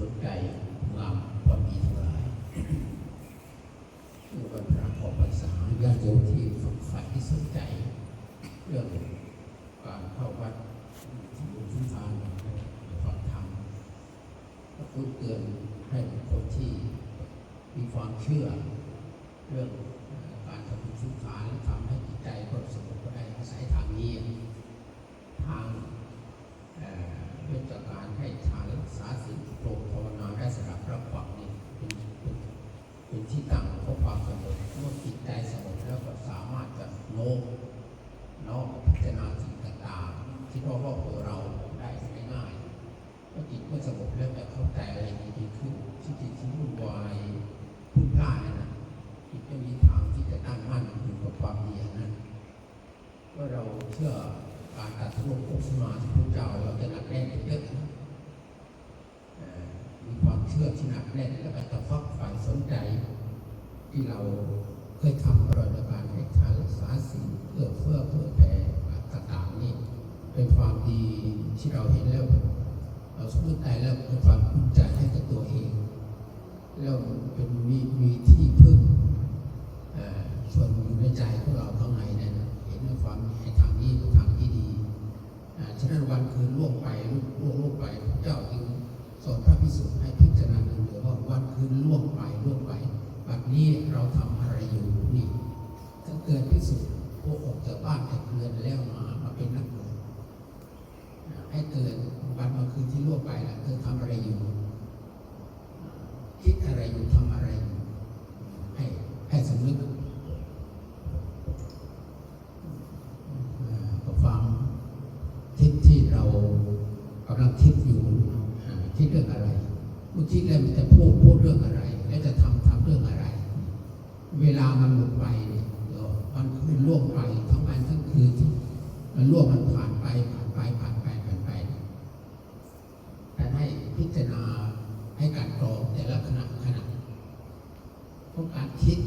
สนใจงามความดีทั้งหลายเมื่อวันพระออกพรรษาญาติโยมที่ฝักใฝ่ที่สนใจ เรื่องการเข้าวัดที่บุญทุทานฟังธรรมก็พูดเตือนให้คนที่มีความเชื่อ เรื่องการทำบุญทุทานและทำให้จิตใจก็สงบก็ได้อาศัยทางนี้ทาง เพื่อจากการให้ทานรักษาศีลโปรภาวนาได้สำหรับพรับฟังนี่เป็นเป็นที่ตั้งของความสงบเมื่อจิตใจสงบแล้วก็สามารถจะโน้มน้อมพิจารณาสิ่งต่างๆที่รอบๆตัวเราได้ง่ายๆเมื่อจิตเมื่อสงบแล้วจะเข้าใจอะไรดีขึ้นที่จิตที่วุ่นวายพุ่งพลาดนั่นะจิตไม่มีทางที่จะตั้งมั่นอยู่กับความดีอย่างนั้นว่าเราเชื่อ การตัดสู้ของสมาธิพระเจ้าเราจะหนักแน่นเยอะมีความเชื่อที่หนักแน่นแล้วก็จะฟักฝ่สนใจ ที่เราเคยทำมาโดยการให้ทานรักษาศีลเพื่อเพื่อเพื่อแผ่ต่างๆนี่เป็นความดีที่เราเห็นแล้ว เราสมมติใจแล้วเป็นความภูมิใจให้กับตัวเอง แล้วเป็นมีมีที่พึ่งส่วนอยู่ในใจของเราข้างในนั้นเห็นความให้ทางนี้เป็นทาง ฉะนั้นวันคืนล่วงไปล่วงล่วงไปพระเจ้าจึงสอนพระพิสุทธิ์ให้พิจารณาดูเลยว่าวันคืนล่วงไปล่วงไปแบัดนี้เราทำอะไรอยู่นี่ถ้าเกิดพิสุทธิ์พวกออกจากบ้านจากเรือนแล้วมามาเป็นนักบวชให้เกิดวันวันคืนที่ล่วงไปแล้วเธอทำอะไรอยู่ คิดอะไรอยู่ทำอะไรอยู่ให้ให้สำนึกเอ่อกับความคิดที่เรากำลังคิดอยู่คิดเรื่องอะไรกูคิดแล้วมันจะพูดพูดเรื่องอะไร และจะทำทำเรื่องอะไร เวลามันหมดไปเนี่ยมันคืนล่วงไปทั้งวันทั้งคืนมันล่วงมันผ่านไปผานไปผ่านไปผ่านไป แต่ให้พิจารณาให้การกรองแต่ละขณะขณะของการคิด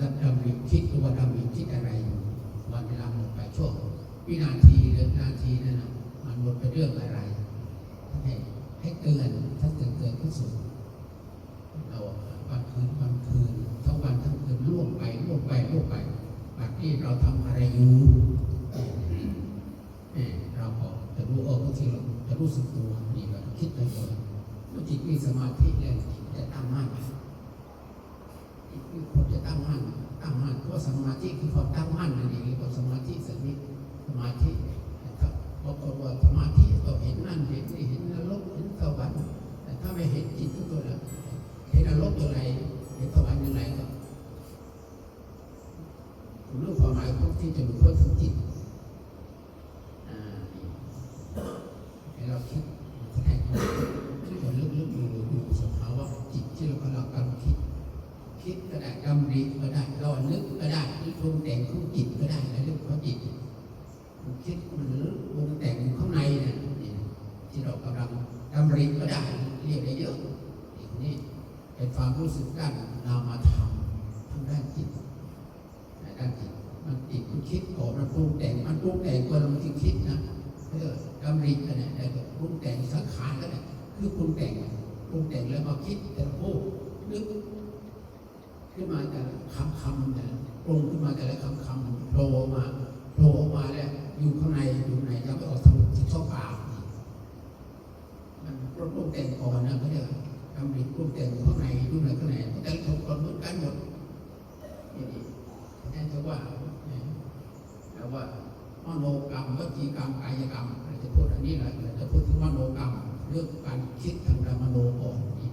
กับดำริคิดว่าดำริคิดอะไรอยู่วันเวลาหมดไปช่วงวินาทีหรือนาทีนั้นนะมันหมดไปเรื่องอะไรให้ให้เตือนถ้าเตือนเตือนที่สุดเราวันคืนวันคืนทั้งวันทั้งคืนล่วงไปล่วงไปล่วงไปบัดนี้เรา ทำอะไรอยู่เอ่อเราก็จะรู้เออบางทีเราจะรู้สึกตัวนี่เราคิดไปก่อนเมื่อจิตมีสมาธิแล้วจิตจะตั้งมั่นจิตมีคนจะตั้งมั่นตั้งมั่นเพราะสมาธิคือความตั้งมั่นนั่นเองเรียกว่าสมาธิสมิทสมาธินะครับบางคนว่าสมาธิก็เห็นนั่นเห็นนี่เห็นนรกเห็นสวรรค์แต่ถ้าไม่เห็นจิตตัวแล้วเห็นนรกตัวไหนเห็นสวรรค์ย่างไรก็ผมรู้ ที่จะมีโทษทางจิต อ่าให้เราคิดให้คนลึกๆดูดูสภาวะจิตที่เรากำลังกำลังคิด คิดก็ได้ดำริก็ได้รอนึกก็ได้หรือปรุงแต่งของจิตก็ได้ในเรื่องของจิตมันคิดมันปรุงแต่งอยู่ข้างในเนี่ยนี่ที่เรากำลังดำริก็ได้เรียกได้เยอะอีกนี่เป็นความรู้สึกด้านนามธรรมทางด้านจิต ด้านจิตมันจิตมันคิดก่อนมันปรุงแต่งมันปรุงแต่งก่อนมันที่คิดนะเพื่ อกำริกันเนี่ยไอ้ปรุงแต่งสังขารกันเนี่ยคือปรุงแต่งปรุงแต่งแล้วมาคิดแต่ละพูดนึกขึ้นมาแต่คำคำเนี่ยปรุงขึ้นมาแต่ละคำคำโผล่ออกมาโผล่ออกมาแล้วอยู่ข้างในอยู่ในยังไม่ออกทางจิตช่องปากมันปรุงแต่งก่อนนะเขาเรียกว่ากำริปรุงแต่งอยู่ข้างในอยู่ในข้างในแต่ละคนเหมือนกันหมดนี่นี่นั่นจะว่าแต่ว่ามโนกรรมวจีกรรมกายกรรม จะพูดอันนี้แหละเราจะพูดถึงมโนกรรมเรื่องการคิดทางดามโนก่อนนี่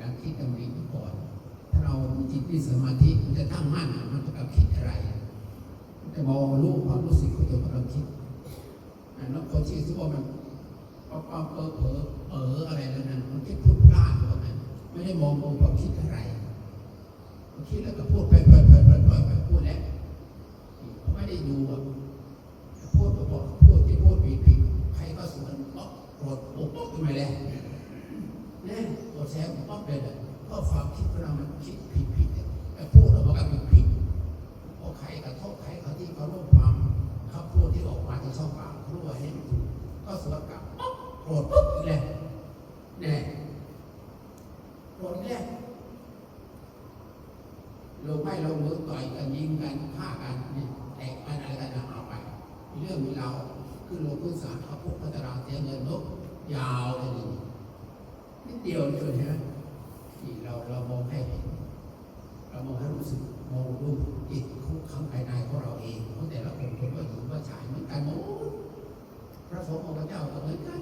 การคิดดำริก่อน ถ้าเรามีจิตมีสมาธิมันจะตั้งมั่นมันจะกับคิดอะไรมันจะมองรู้ความรู้สึกของตัวเราคิดอันนั้นคนที่ที่ว่ามันปั๊บปั๊บเออเผลอเอออะไรแล้วนั้นมันคิดพูดพลาดว่านั้นไม่ได้มองดูความคิดอะไรคิดแล้วก็พูดไปไปไปไปไปไปพูดแล้วไม่ได้ดูอะ ความคิดของเรามันคิดผิดผิดเนี่ยพูดออกมาก็ผิดผิดเพราใครกระทบใครเขาที่เขาร่วมความเขาพูดที่ออกมาจะชอบปากรู้ว่าให้นถูกก็สวนกลับปุ๊บโกรธปุ๊บอีกแล้วเนี่ยโกรธแล้วลงไม่ลงมือต่อยกันยิงกันฆ่ากันเนี่ยแตกกันอะไรกันเอาไป เรื่องมีเรขึ้นลงพื้นสารเขาพกพัตราเสียเงินลกยาวเลยนิดเดียวเลยนะ ของเราเองเพราแต่เราคนก็เปิดหูเปิดชายเหมือนกันโอ้พระสงฆ์ของพระเจ้าก็เหมือนกัน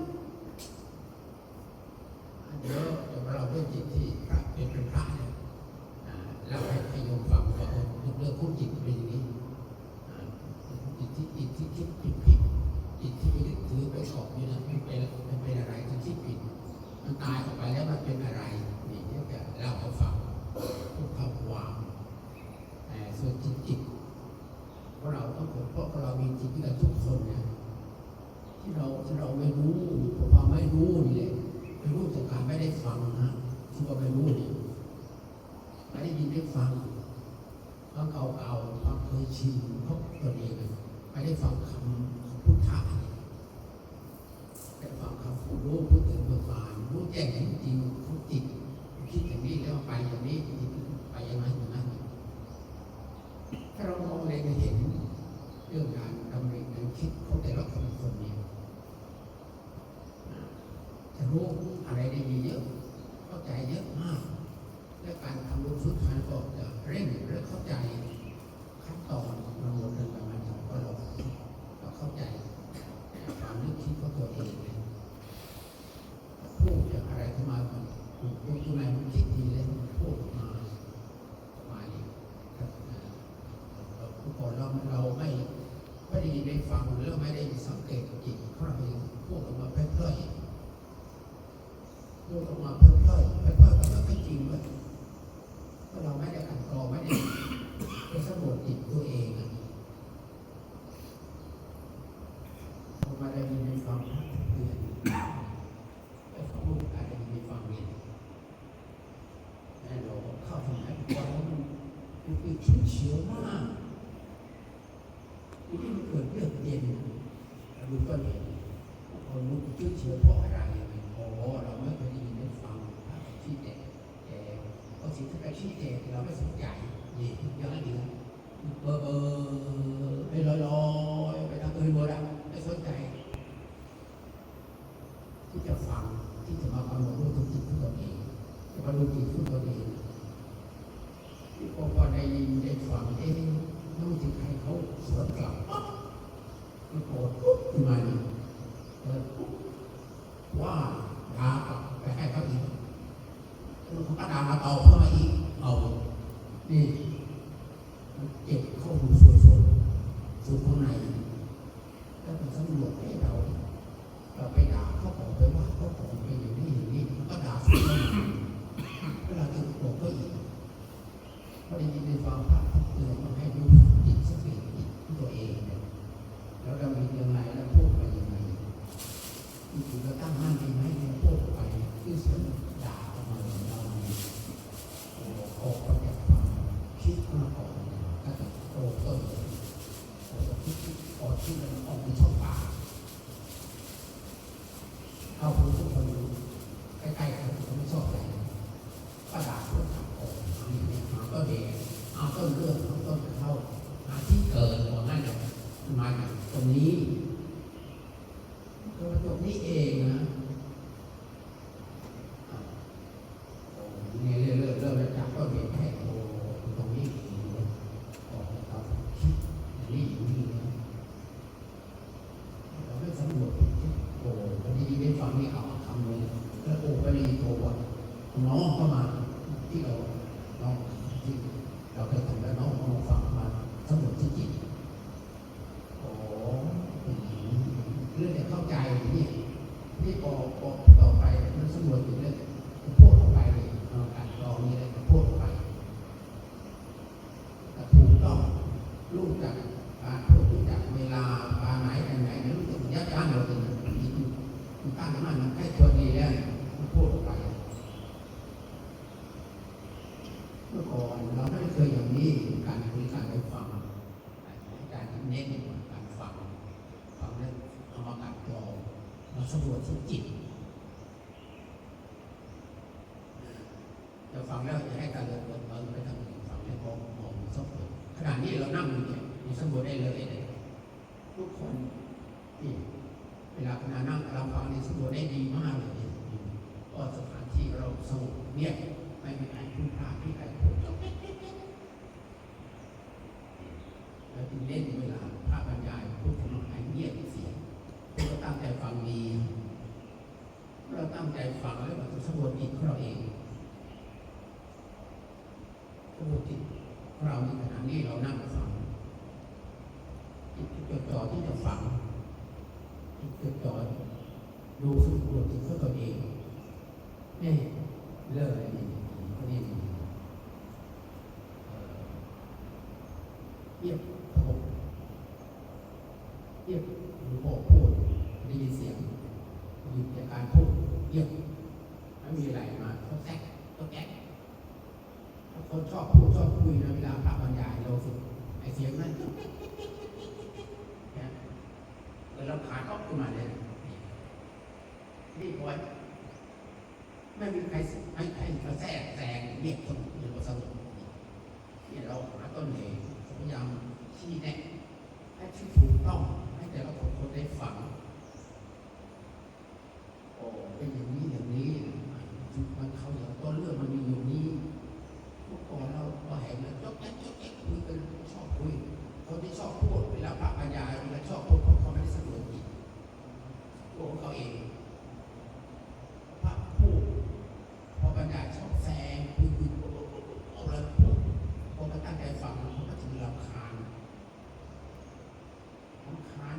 เดี๋ยวเราเพิ่มจิตที่พระเป็นเป็นพระเนี่ยเราให้โยมฟังว่าเรื่องคุ้มจิตเป็นอย่างนี้จิตที่จิตที่คิด ชี้เองเราไม่สนใจ gì nhớ gì bơ bơ đi lôi lôi ไปทำอื่นหมดอ่ะไม่สนใจที่จะฟังที่จะมาฟังหลวงพ่อทุกจิตทุกตัวเองจะมาดูจิตทุกตัวเองที่พอพอได้ยินได้ฟังเอ๊ะรู้จิตใครเขาสวนกลับมันโกรธขึ้นมาเลย สงบเงียบไม่มีใครพูดพลาดไม่มีใครพูด แล้วจึงเล่นเวลาพระบรรยายพูดถึงให้เงียบเสียงพวกเราตั้งใจฟังดีเราตั้งใจฟังแล้วเราจะสำรวจจิตของเราเองสำรวจจิตของเราในขณะนี้เรานั่งฟังจิตจดจ่อที่จะฟังจิตจดจ่อดูสำรวจจิตของตัวเองนี่เลิกอะไรนี่คนนี้เอ่อ เงียบสงบเงียบหรือบอกพูดได้ยินเสียงหยุดจากการพูดเงียบไม่มีอะไรมาเขาแทรกเขาแก๊กถ้าคนชอบพูดชอบคุยนะเวลาพระบรรยายเราฝึกไอเสียงนั้นเนี่ยเวลาขาดก็ขึ้นมาเลย นี่บอยไม่มีใครไม่ใครมาแทรกแซงเรียกคนหรือว่าสงบที่เราหาต้นเหตุพยายามชี้แนะให้ที่ถูกต้องให้แต่ละคนคนได้ฟังโอ้เป็นอย่างนี้อย่างนี้มันเขาอย่างต้นเรื่องมันมีอยู่นี้เมื่อก่อนเราเราเห็นแล้วจกแจ๊กจกแจ๊กคุยกันชอบคุย คนที่ชอบพูดเวลาพระปัญญาเวลาชอบพูดเขาเขาไม่ได้สำรวจจิตตัวของเขาเองพระพูดพอปัญญาชอบแซงคุยคุยโอ้แล้วพูด พอมาตั้งใจฟังมันก็ถึงรำคาญรำคาญ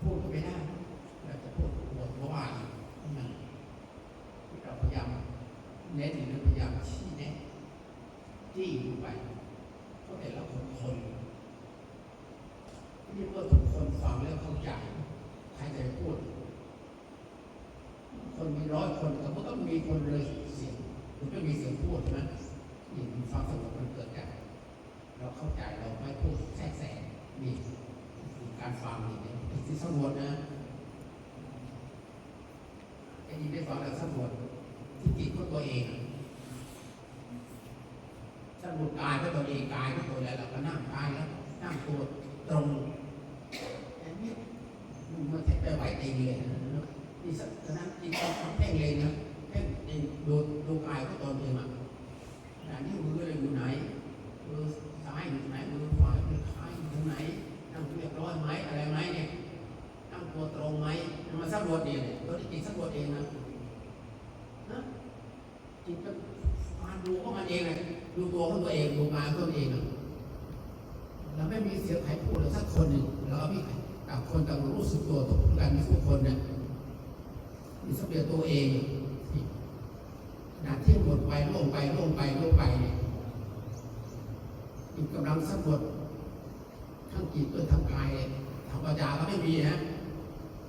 พูดก็ไม่ได้เราจะพูดปวดเพราะว่ามันเราพยายามเน้นหรือพยายามชี้แนะจี้ลงไปเพราะแต่ละคนคน ที่เมื่อทุกคนฟังแล้วเข้าใจใครจะพูด คนมีร้อยคนแต่ก็ต้องมีคนเลยเสียงมันก็มีเสียงพูดใช่ไหมนี่มีความสงบมันเกิดจากเราเข้าใจเราไม่พูดแทรกแซงนี่การฟังนี่เนี่ยเป็นที่สำรวจนะไอ้นี่ได้ฟังแล้วสำรวจที่จิตของตัวเองสำรวจกายก็ตัวเองกายก็ตัวแล้วเราก็นั่งกายแล้วนั่งตัวตรงอันนี้มันแทบไปไหวเองเลยนะนี่ฉะนั้นจิตต้องเพ่งเลยนะเพ่งดูดูกายก็ตนเองอะ แต่นี่มือเราอยู่ไหนมือซ้ายอยู่ไหนมือขวามือซ้ายอยู่ตรงไหนนั่งเรียบร้อยไหมอะไรไหมเนี่ยนั่งตัวตรงไหมมันสำรวจเองเนี่ยตัวที่จิตสำรวจเองนะนะจิตก็มาดูของมันเองเลยดู ตัวของตัวเองดูงานของตัวเองเราไม่มีเสียงใครพูดเลยสักคนหนึ่งเราไม่ใครต่างคนต่างรู้สึกตัวทุกกันทุกคนเนี่ยมีสเร็จตัวเองขณะที่หมดไปล่วงไปล่วงไปล่วงไปเนี่ยมีกำลังสำรวจทั้งจิตด้วยทั้งกายธรรมดาก็ไม่มีนะ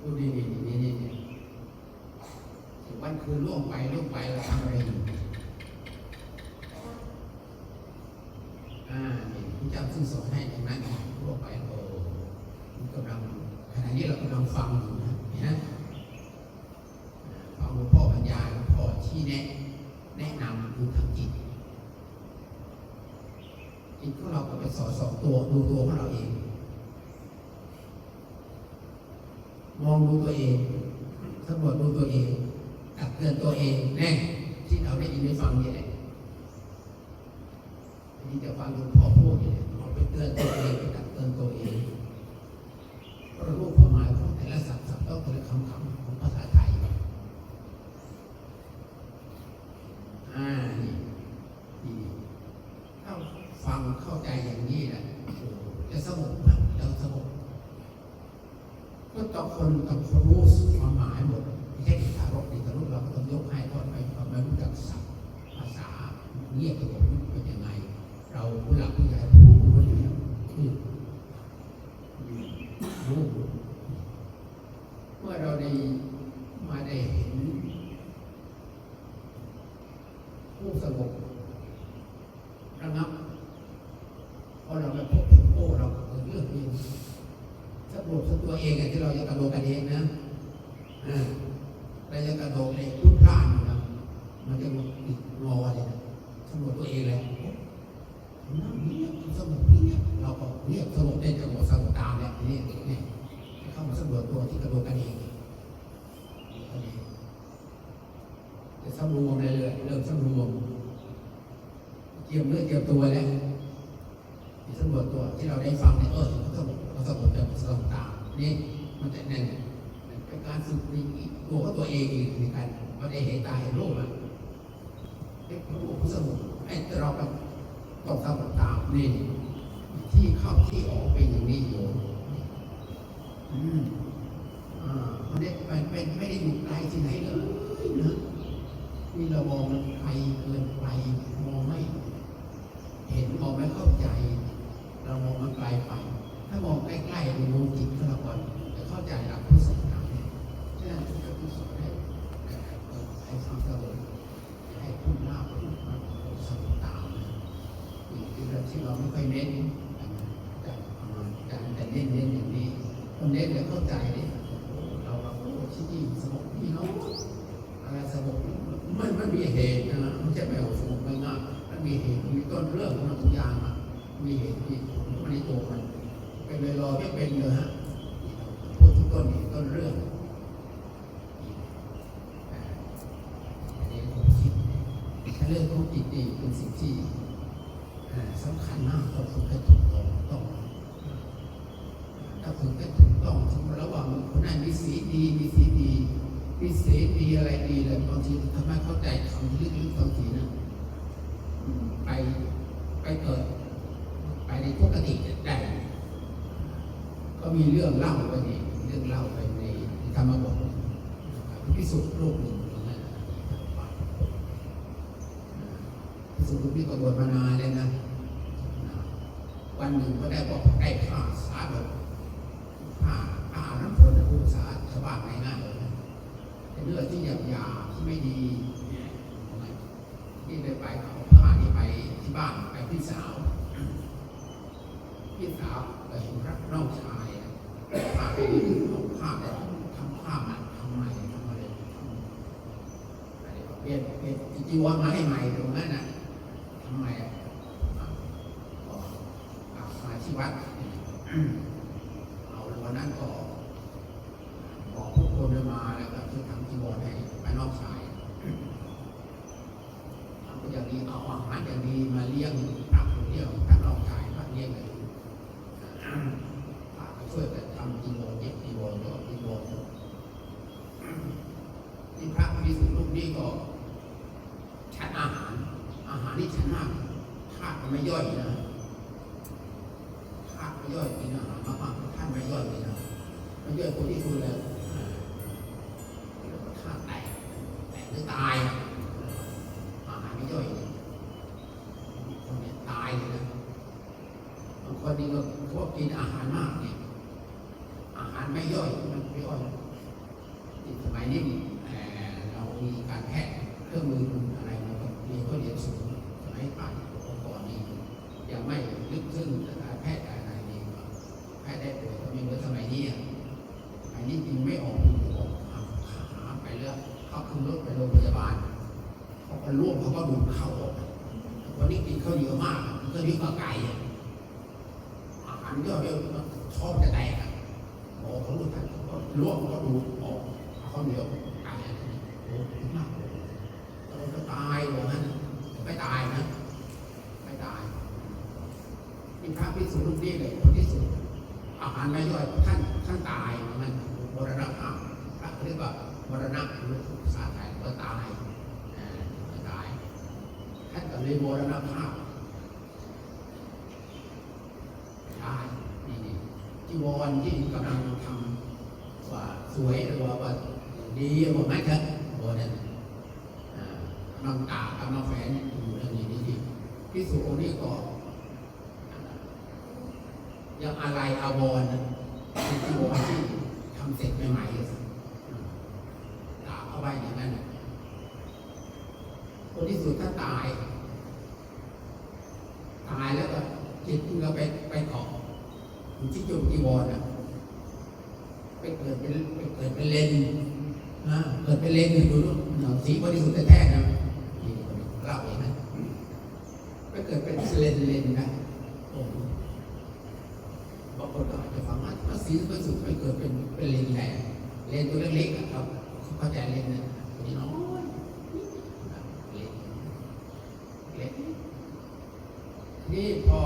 ดูดีนี่นี่นี่นี่วันคืนล่วงไปล่วงไปเราทำอะไรอยู่ อ่านี่พระเจ้าซึ่งสอนให้ตรงนั้นล่วไปโอ้มีกำลังขณะนี้เรากำลังฟังอยู่นะเห็นไหมฟังหลวงพ่อบรรยายหลวงพ่อชี้แนะแนะนำดูทางจิตจิตของเราก็ไปสอดสองตัวดูตัวของเราเอง มองดูตัวเองสำรวจดูตัวเองตักเตือนตัวเองแน่ที่เราได้ยินได้ฟังนี่แหละ อันนี้จะฟังหลวงพ่อพูดนี่แหละเอาไปเตือนตัวเองไปตักเตือนตัวเองเพราะรู้ความหมายของแต่ละศัพท์ศัพท์ต้องแต่ละคำคำของภาษาไทยอ่านี่นี่ถ้าฟังเข้าใจอย่างนี้แหละจะสงบนะจะสงบก็ต้องคนต้องคนรู้ความหมายหมดไม่ใช่ทารกเด็กทารกเราก็ต้องยกให้เพราะไม่เราไม่รู้จักศัพท์ภาษาเงียบตัวเป็นยังไงเรา ผู้หลักผู้ใหญ่ผู้รู้อยู่แล้วคือรู้เมื่อเราได้มาได้เห็นผู้สงบระงับพอเราไปพบเห็นโอ้เราเกิดเรื่องเองสำรวจตัวเองไงที่เราจะกระโดดกระเองนะอ่าแล้วจะกระโดดเลยรุ่นพลาดนะมันจะติดงอเลยนะสำรวจตัวเองเลย นั่งเงียบสงบเงียบเราก็เงียบสงบได้จังหวะสงบตามเนี่ยนี่นี่เข้ามาสำรวจตัวที่กระโดดกันเองกันเองจะสำรวมเลยเลยเริ่มสำรวมเจียมเนื้อเจียมตัวแล้วที่สำรวจตัวที่เราได้ฟังเนี่ยเออเขาสำรวจเขาสำรวจแบบสองตามนี่มันจะนั่นเป็นการฝึกในตัวของตัวเองอีกในการว่าได้เห็นตาเห็นรูปอะเด็กรู้ผู้สำรวจไอ้เราแบบ ต้องสำตามนี่ที่เข้าที่ออกเป็นอย่างนี้อยู่อืมอ่ามันได้มันเป็นไม่ได้อยู่ไกลที่ไหนเลยนะนี่เรามองมันไกลเกินไปมองไม่ เห็นมองไม่เข้าใจ เรามองมันไกลไป ถ้ามองใกล้ๆดูจิตของเราก่อนจะเข้าใจหลักพุทธศาสนาเนี่ยฉะนั้นพระพุทธสอนให้ให้ฟังเสมอให้พูดหน้าพูดมาสมตาม เรื่องที่เราไม่ค่อยเน้นการการแต่เน้นเน้นอย่างนี้ต้องเน้นแล้วเข้าใจเนี่ยเราเราที่นี่สงบพี่น้องอะไรสงบมันมันมีเหตุนะไม่ใช่แบบสงบง่ายๆมันมีเหตุมีต้นเรื่องของมันทุกอย่างอะมีเหตุมีผลมันในตัวมันเป็นเลยรอไม่เป็นเลยฮะพูดที่ต้นเหตุต้นเรื่องอันนี้ผมคิดถ้าเรื่องของจิตนี่เป็นสิ่งที่ สำคัญมากต้องฝึกให้ถูกต้องต้องถ้าฝึกให้ถูกต้องสมมติระหว่างคนนั้นมีสีดี มีสีดี มีสีดีอะไรดีเลยบางทีทำให้เข้าใจคำลึกๆบางทีนะไปไปเกิด ไปในปกติได้ก็มีเรื่องเล่าไปนี่เรื่องเล่าไปในธรรมบทพิสุทธิ์รูปหนึ่งนั้นพิสุทธิ์รูปนี้ก็บวชมานานเลยนะ วันหนึ่งก็ได้บอกได้ข่าสาบทข่าข่าน้ำฝนผู้ภาษาชาวบ้านง่ายๆเลยนะเป็นเรื่องที่หยาบหยาบที่ไม่ดีที่ได้ไปเขาพาที่ไปที่บ้านไปพี่สาว พี่สาวไปเห็นพระน้องชายอะพาไปดูเอาผ้าไปทำผ้ามันทำไมทำอะไรทำอะไรเปลี่ยนเปลี่ยนจีวรมาให้ใหม่ตรงนั้นน่ะทำไมอะอะก็กลับมาที่วัดเอาวันนั้นก็บอกพวกคนมาแล้วก็ช่วยทำจีวรให้ไปน้องชายทำอย่างนี้เอาอาหารอย่างดีมาเลี้ยงพระคนเดียวพระน้องชายพระเลี้ยงเลยพาไปช่วยกันทำจีวรเย็บจีวรยอดจีวรที่พระพิสุรูปนี้ก็ฉันอาหาร อาหารนี่ฉันมากธาตุมันไม่ย่อยนะธาตุไม่ย่อยกินอาหารมากๆธาตุไม่ย่อยเลยนะไม่ย่อยคนที่คุณแล้วธาตุแตกแตกหรือตายอะอาหารไม่ย่อยเลยคนเนี้ตายเลยนะ บางคนนี่ก็พวกกินอาหารมากเนี่ย อาหารไม่ย่อยมันไม่ย่อยที่สมัยนี้เอ่อเรามีการแพทย์เครื่องมืออะไรเราก็เรียนก็เรียนสูงสมัยป่านองค์กรนี้ยังไม่ลึกซึ้งการแพทย์อะไรนี่แพทย์ได้ป่วยก็ไม่เหมือนสมัยนี้อะสมัยนี้จริงไม่ออกอยู่ออกหาหาไปเรื่อยเขาขึ้นรถไปโรงพยาบาล เขาก็ร่วมเขาก็ดูดเข้าออกวันนี้กินข้าวเยอะมากก็ยิ่งกว่าไก่อาหารเยอะเยอะชอบจะแตกอะโอ้เขารู้ทันก็ลวงก็ดูออกเขาเหนียวตายโอ้ถึงมากเราจะตายว่างั้นไม่ตายนะ ไม่ตายนี่พระพิสุรูปนี้เลยคนที่สุด อาหารไม่ย่อยท่านท่านตายว่างั้นมรณภาพพระเรียกว่ามรณะหรือภาษาไทยก็ตายเอ่อตายท่านก็เลยมรณภาพ ใช่นี่นี่จีวรที่กำลังทำว่าสวยหรือว่าว่าดีบอกงั้นเถอะโอ้นั่นอ่ากำลังตากำลังแฝงอยู่เรื่องนี้นี่ที่พิสุองค์นี้ก็ยังอะไรอาวรณ์นะเป็นจีวรที่ทำเสร็จใหม่ๆตากเอาไว้อย่างนั้นคนที่สุดถ้าตาย ตายแล้วก็จิตก็ไปไปเกาะอยู่ที่จุดจีวรอะไปเกิดเป็นไปเป็นเลนนะเกิดเป็นเลนอยู่ดูดูสีบริสุทธิ์แท้ๆนะนี่เล่าเองนะไปเกิดเป็นเลนเลนนะโอ้บางคนก็อาจจะ ฟังว่าสีบริสุทธิ์ไปเกิดเป็นเป็นเลนแหละเลนตัวเล็กๆครับเข้าใจเลนนะนี่น้อยเลนเล็กนี่พอ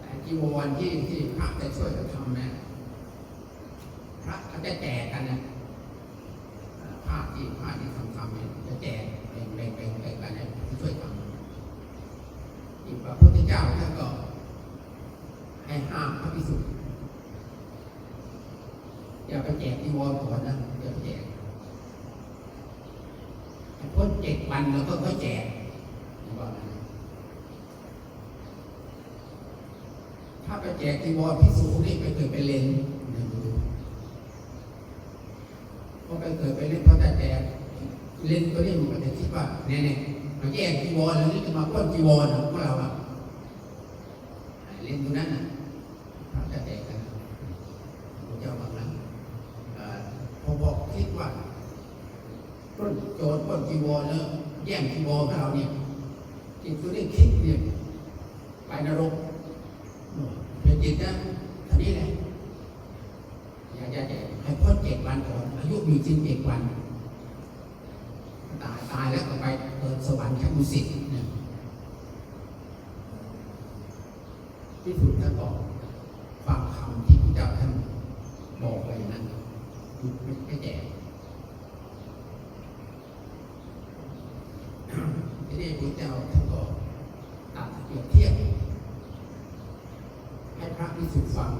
แต่จีวรที่ที่พระจะช่วยจะทำนะพระเขาจะแจกกันนะอ่าผ้าที่ผ้าที่ทำทำเนี่ยจะแจกแบ่งแบ่งแบ่งแบ่งกันนะที่ช่วยทำอีกพระพุทธเจ้าท่านก็ให้ามพระภิกษุอย่าไปแจกจีวรก่อนนะอย่าไปแจกพ้นเจ็ดวันแล้วก็ค่อยแจกว่างั้นถ้าไปแจกจีวรพิสูจนี่ไปเกิดเป็นเลนเนี่ยดูพอไปเกิดเป็นเล่นเขาจะแจกเล่นตัวนี้มันก็จะคิดว่าเนี่ยเนี่ยมาแยกจีวรแล้วนี่จะมาป้นจีวรของเราอะเลนตัวนั้นน่ะเขาจะแจกกันพระเจ้าบางนั้นเอ่อพอบอกคิดว่าปล้นโจรปล้นจีวรแล้วแย่งจีวรของเราเนี่ยจิตตัวนี้คิดเนี่ยไปนรก เป็นจิตนะท่านี้แหละอยากจะให้พ้นเจ็ดวันก่ อนอายุมีจริงเจ็ดวัน ตายตายแล้วก็ไปเกิดสวรรค์ชั้นดุสิตนะที่สุดท่านบอกฟังคำที่พระเจ้าท่านบอกไว้นั้นหยุดไม่แจกทีนี้พระเจ้าท่านก็ตัดเปรียบเทียบให้พระพิสุฟัง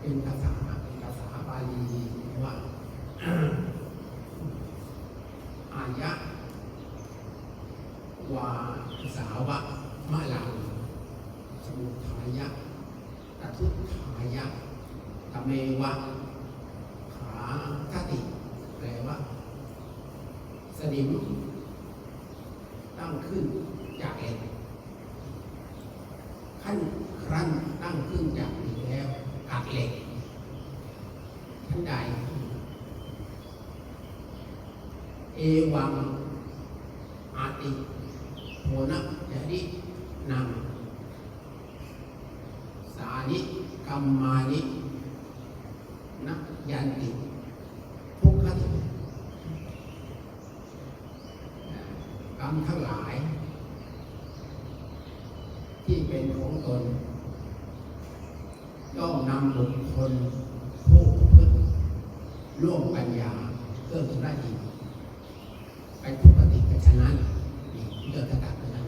เป็นภาษาเป็นภาษาบาลีว่า อายะวาสาวะมะลังสมุทายะตทุทายะตะเมวะขาคติแปลว่า สนิมตั้งขึ้นจากเอกขั้นครั้นตั้งขึ้นจากเหล็กแล้วหักเหล็ก ท่านใด เอวังอาติโหนะยะดินังสานิกรรมานินักยันติทุกขติกรรมทั้งหลาย ที่เป็นของตน ย่อมนำบุคคลผู้พึ่งร่วมปัญญาเพื่อชำระจิตไปทุกปฏิกัชนั้นนี่เรื่องกระดับนั้น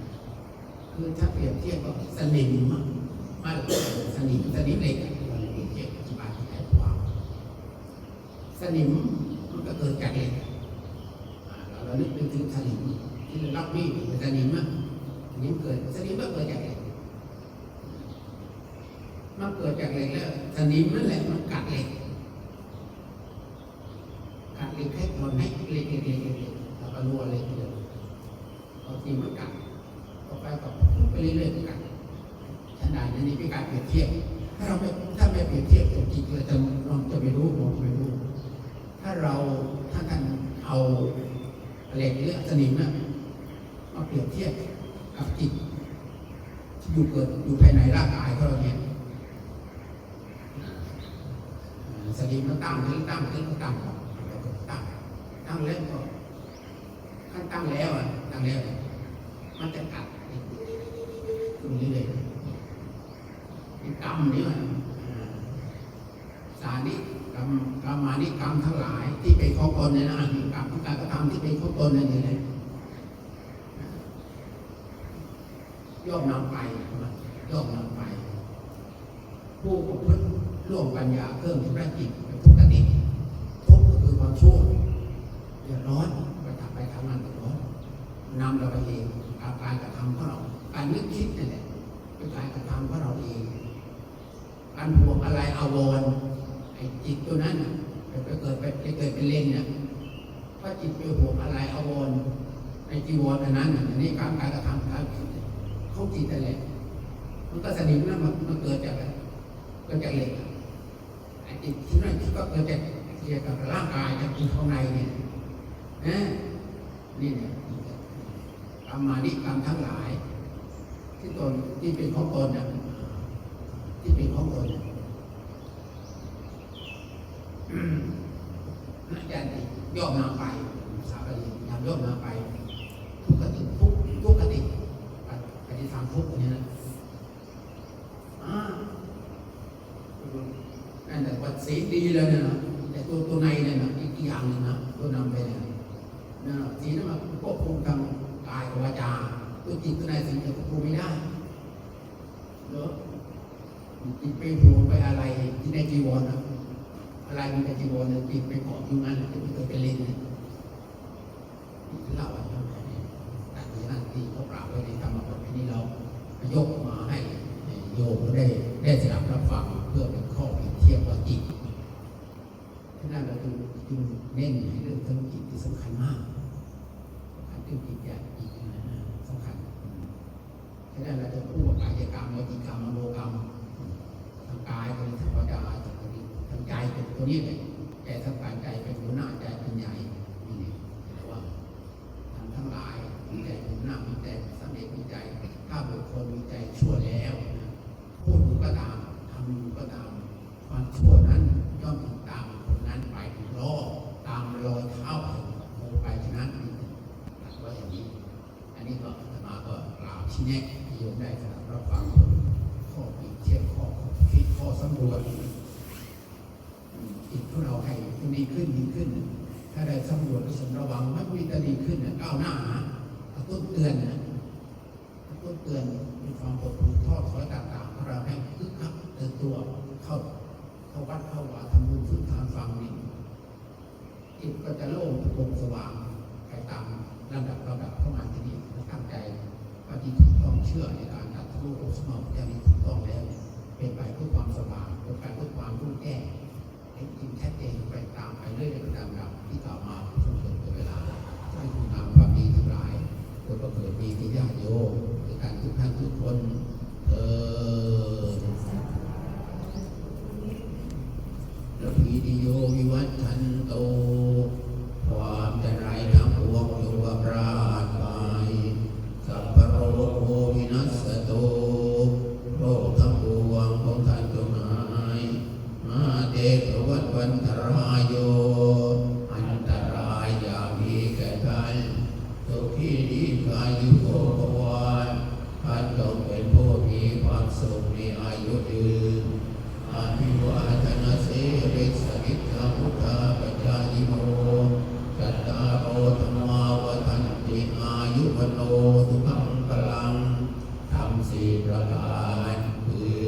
คือถ้าเป รียบเทียบก็สนิมอะมาสนิมสนิมเหล็กอะเราเปรียบเทียบอธิบายให้ความสนิมมันก็เกิดจากเหล็กอ่าเราเรานึกถึงสนิมที่เรารับมีดเป็นสนิมอะสนิมเกิดสนิมก็เกิดจากเหล็กมันเกิดจากเหล็กแล้วสนิมนั่นแหละมันกัดเหล็กกัดเหล็กให้หมดให้เหล็กเหล็กเหล็กเหล็กเหล็กแล้วก็รัวเหล็กเลยพอทีมันกัดต่อไปก็ไป เรื่อยๆก็กัดขนาดนี้เป็นการเปรียบเทียบ ถ้าเราไม่ถ้าไม่เปรียบเทียบกับจิตเราจะเราจะไม่รู้มองไม่รู้ ถ้าเราถ้าท่านเอาเหล็กหรือสนิมนะมาเปรียบเทียบกับจิตอยู่เกิดอยู่ภายในร่างกายของเราเนี่ย สติมันตั้งขึ้นตั้งขึ้นตั้งออกแล้วก็ตั้งตั้งแล้วก็ขั้นตั้งแล้วอะตั้งแล้วเนี่ยมันจะกัดตรงนี้เลยนี่กรรมนี่มันอ่าสานิกรรมกรรมานิกรรมทั้งหลาย ที่เป็นของตนเนี่ยนะนี่กรรมทุกการกระทำที่เป็นของตนเนี่ยเลย ย่อมนำไปย่อมนำไป ผู้ประพฤติร่วมปัญญาเพิ่มชำระจิตเป็นทุกขติทุกข์ก็คือความชั่วเดือดร้อนไปทำไปทำงานเดือดร้อนนำเราไปเองกับการกระทำของเราการนึกคิดนั่นแหละเป็นการกระทำของเราเองการห่วงอะไรอาวรณ์ไอ้จิตตัวนั้นน่ะไปเกิดไปเกิดเป็นเล่นเนี่ยเพราะจิตไปห่วงอะไรอาวรณ์ในจีวรอันนั้นอันนี้การการกระทำการ เขาจิตนั่นแหละมันก็สนิมแล้วมันมันเกิดจากอะไรเกิดจะเหล็กไอ้จิตที่นั่นที่ก็เกิดจากเกี่ยวกับร่างกายกับจิตข้างในเนี่ยนะนี่เนี่ยกรรมานิกรรมทั้งหลาย ที่ตนที่เป็นของตนนะที่เป็นของตนน่ะอืมนั่นยันย่อมนำไปสาบดียามย่อมนำไป ทุกขติทุกทุกขติปฏิธรรมทุกเนี่ยนะอ่า สีดีเลยนะแต่ตัวตัวในเนี่ยนะอีกอย่างหนึงนะตัวนำไปเนี่ยนะสีนั้นมันควบคุมทางกายกับวาจาตัวจิตตัวในสีจะควบคุมไม่ได้เนาะจิตไปผูกไปอะไรที่ในจีวรนะอะไรมันในจีวรเนี่ยจิตไปเกาะอยู่งั้นจะไม่เคยเป็นลิ้นเนี่ย เล่าไว้ทำไมแต่ที่นั่นที่เขากล่าวไว้ในธรรมบทนี้เรายกมาให้โยมได้ได้สดับรับฟังเพื่อเป็นข้อเปรียบเทียบว่าจิตที่นั่นเราจึงจึง เน้นในเรื่องธุรกิจที่สำคัญมากสำคัญเรื่องจิตใจอีกนะฮะสำคัญฉะนั้นเราจะพูดว่ากายกรรมวจีกรรมมโนกรรมทางกายเป็นธรรมดาทางใจเป็นตัวนี้เลยแต่ทางกายใจเป็นหัวหน้าใจเป็นใหญ่นี่เนี่ยแต่ว่า ทำทั้งหลายมีใจถึงหน้ามีใจสำเร็จมีใจ ถ้าบุคคลมีใจชั่วแล้วนะพูดก็ตามทำก็ตามความชั่วนั้นย่อมติดตามคนนั้นไปถึงรอดตามรอยเท้าของโมไปฉะนั้นตัดไว้อย่างนี้ อันนี้ก็อาตมาก็กล่าวชี้แนะให้โยมได้สำหรับรับฟังข้อเปรียบเทียบข้อคิดข้อสำรวจ จิตของเราให้ดีขึ้นดีขึ้น ถ้าได้สำรวจและสำระวังมันมีแต่ดีขึ้นนะก้าวหน้านะกระตุ้นเตือนนะกระตุ้นเตือนมีความปวดปวดทอดถอยต่างๆของเราให้คึกคักเติมตัวเข้าเข้าวัดเข้าวาทำบุญฝึกทางฟังนี่ จิตก็จะโล่งโปร่งสว่างไปตามลำดับลำดับเข้ามาที่นี่ตั้งใจว่าที่ถูกต้องเชื่อในการตัดรู้โอสมาจะมีถูกต้องแล้วเป็นไปเพื่อความสว่างเป็นไปเพื่อความรู้แจ้งให้จริงชัดเจนไปตามไปเรื่อยๆตามแบบที่กล่าวมาช่วงเกิดเวลาให้คุณงามความดีทั้งหลายโดยประเกิดมีที่ญาติโยมในการทุกท่านทุกคนเออระพีติโยวิวัฒชันโต วโนสุขังพลังทำสี่ประการคือ